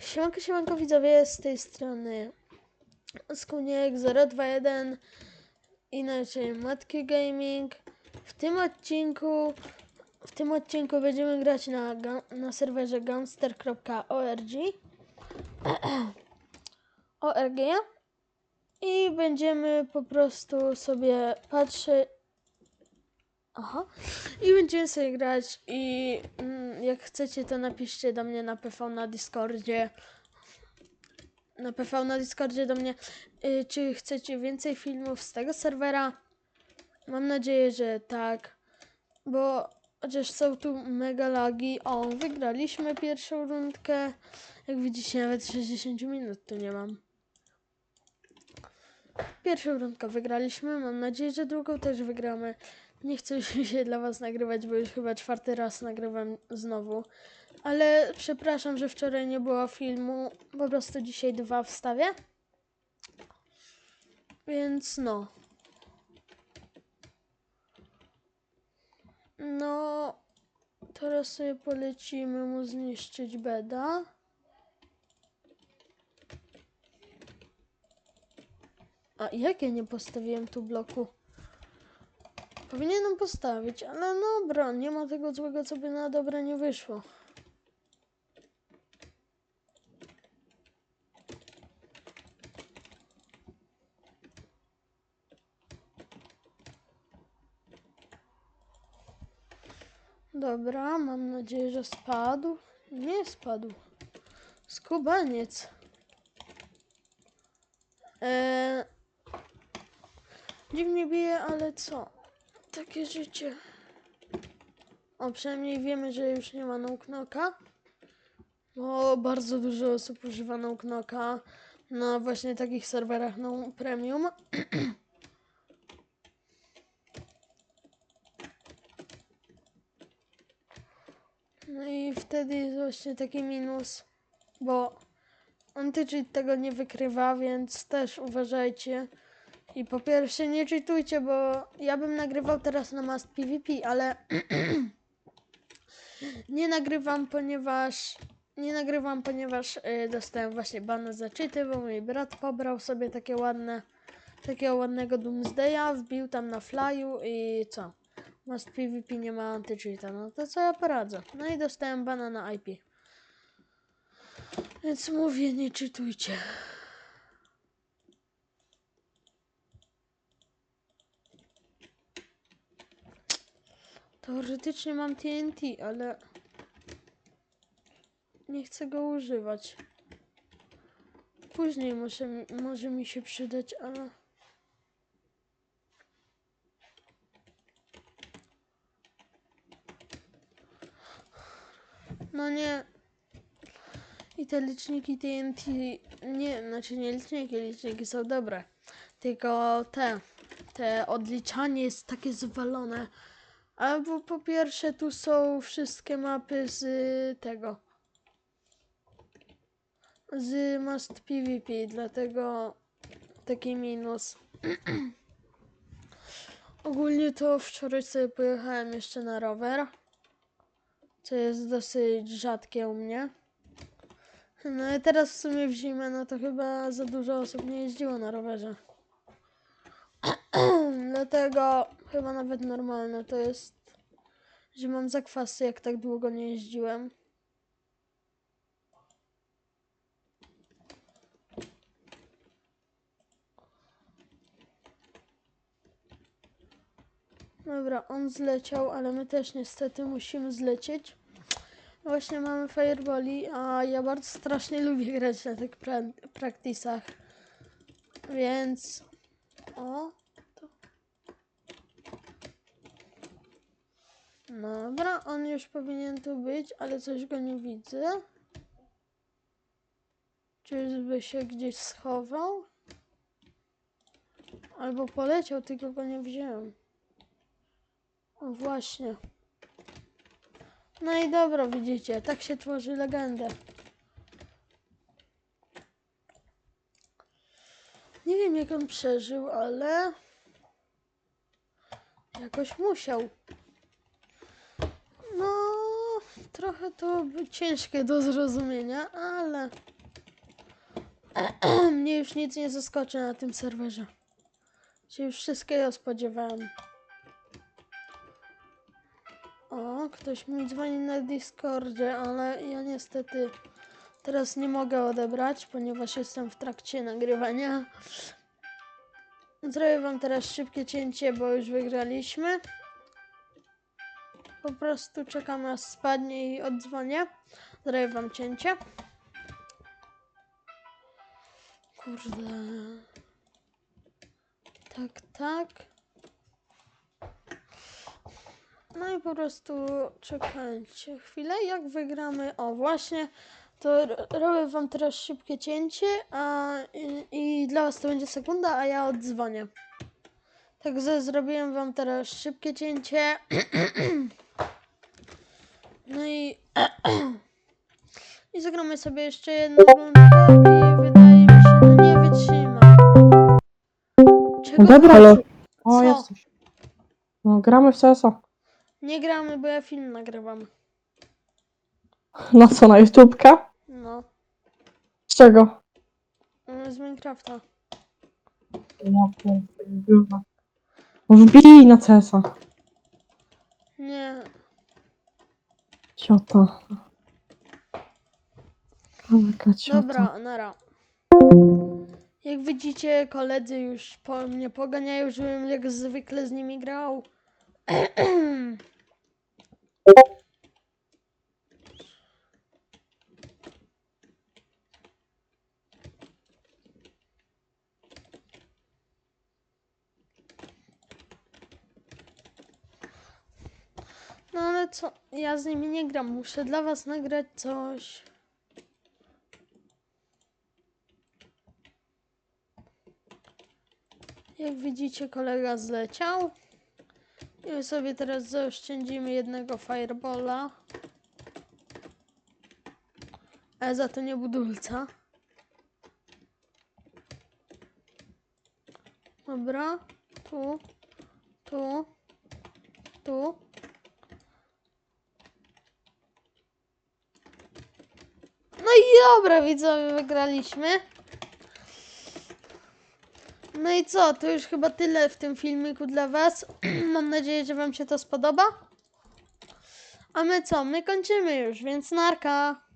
Siemanko, siemanko widzowie, z tej strony Skuniek021 inaczej Matki Gaming. W tym odcinku w tym odcinku będziemy grać na, na serwerze gunster.org ORG i będziemy po prostu sobie patrzeć Aha. I będziemy sobie grać i mm, jak chcecie to napiszcie do mnie na PV na Discordzie. Na PV na Discordzie do mnie, y, czy chcecie więcej filmów z tego serwera. Mam nadzieję, że tak, bo chociaż są tu mega lagi. O, wygraliśmy pierwszą rundkę. Jak widzicie, nawet 60 minut tu nie mam. Pierwszą rundkę wygraliśmy. Mam nadzieję, że drugą też wygramy. Nie chcę się dla Was nagrywać, bo już chyba czwarty raz nagrywam znowu. Ale przepraszam, że wczoraj nie było filmu. Po prostu dzisiaj dwa wstawię. Więc no. No. Teraz sobie polecimy mu zniszczyć beda. A jak ja nie postawiłem tu bloku? Powinienem postawić, ale no dobra, nie ma tego złego, co by na dobre nie wyszło. Dobra, mam nadzieję, że spadł. Nie spadł. Skubaniec. Eee, dziwnie bije, ale co? Takie życie. O, przynajmniej wiemy, że już nie ma knoka. Bo bardzo dużo osób używa knoka na właśnie takich serwerach no premium. No i wtedy jest właśnie taki minus, bo anti-cheat tego nie wykrywa, więc też uważajcie. I po pierwsze nie czytujcie, bo ja bym nagrywał teraz na Must PvP, ale nie nagrywam, ponieważ nie nagrywam, ponieważ y, dostałem właśnie bana za czyty, bo mój brat pobrał sobie takie ładne, takiego ładnego Doomsdaya, wbił tam na flyu i co? Must PvP nie ma anti-cheata, no to co ja poradzę? No i dostałem bana na IP. Więc mówię, nie czytujcie. Teoretycznie mam TNT, ale nie chcę go używać. Później może, może mi się przydać, ale. No nie. I te liczniki TNT. Nie, znaczy nie liczniki, liczniki są dobre. Tylko te. Te odliczanie jest takie zwalone. Albo po pierwsze tu są wszystkie mapy z tego. Z Must PvP, dlatego taki minus. Ogólnie to wczoraj sobie pojechałem jeszcze na rower, co jest dosyć rzadkie u mnie. No i teraz w sumie w zimę, no to chyba za dużo osób nie jeździło na rowerze. Dlatego chyba nawet normalne to jest, że mam zakwasy, jak tak długo nie jeździłem. Dobra, on zleciał, ale my też niestety musimy zlecieć. Właśnie mamy fireboli, a ja bardzo strasznie lubię grać na tych pra- practice'ach. Więc... O, Dobra, on już powinien tu być, ale coś go nie widzę. Czyżby się gdzieś schował? Albo poleciał, tylko go nie wziąłem. O właśnie. No i dobra, widzicie, tak się tworzy legendę. Nie wiem jak on przeżył, ale jakoś musiał. No, trochę to ciężkie do zrozumienia, ale mnie już nic nie zaskoczy na tym serwerze. Się już wszystkiego spodziewałem. O, ktoś mi dzwoni na Discordzie, ale ja niestety teraz nie mogę odebrać, ponieważ jestem w trakcie nagrywania. Zrobię wam teraz szybkie cięcie, bo już wygraliśmy. Po prostu czekam aż spadnie i odzwonię. Zrobię wam cięcie. Kurde. Tak, tak. No i po prostu czekajcie chwilę, jak wygramy. O, właśnie, to ro- robię wam teraz szybkie cięcie, a i, i dla was to będzie sekunda, a ja odzwonię. Także zrobiłem wam teraz szybkie cięcie. No i. I zagramy sobie jeszcze jedną rundkę i wydaje mi się, no nie wytrzyma. Czego Dobra, halo? O, Co? jesteś. No, gramy w CSO. Nie gramy, bo ja film nagrywam. Na co, na YouTubka? No, Z czego? mm, z Minecrafta. Wbij na CSa. Nie, Ciota. Kaleka ciota. dobra, nara. Jak widzicie, koledzy już po mnie poganiają, żebym jak zwykle z nimi grał. No ale co, ja z nimi nie gram, muszę dla was nagrać coś. Jak widzicie, kolega zleciał. I sobie teraz zaoszczędzimy jednego firebola. Ale za to nie budulca. Dobra, tu, tu, tu. No i dobra, widzowie, wygraliśmy. No i co, to już chyba tyle w tym filmiku dla Was. Mam nadzieję, że Wam się to spodoba. A my co, my kończymy już, więc narka.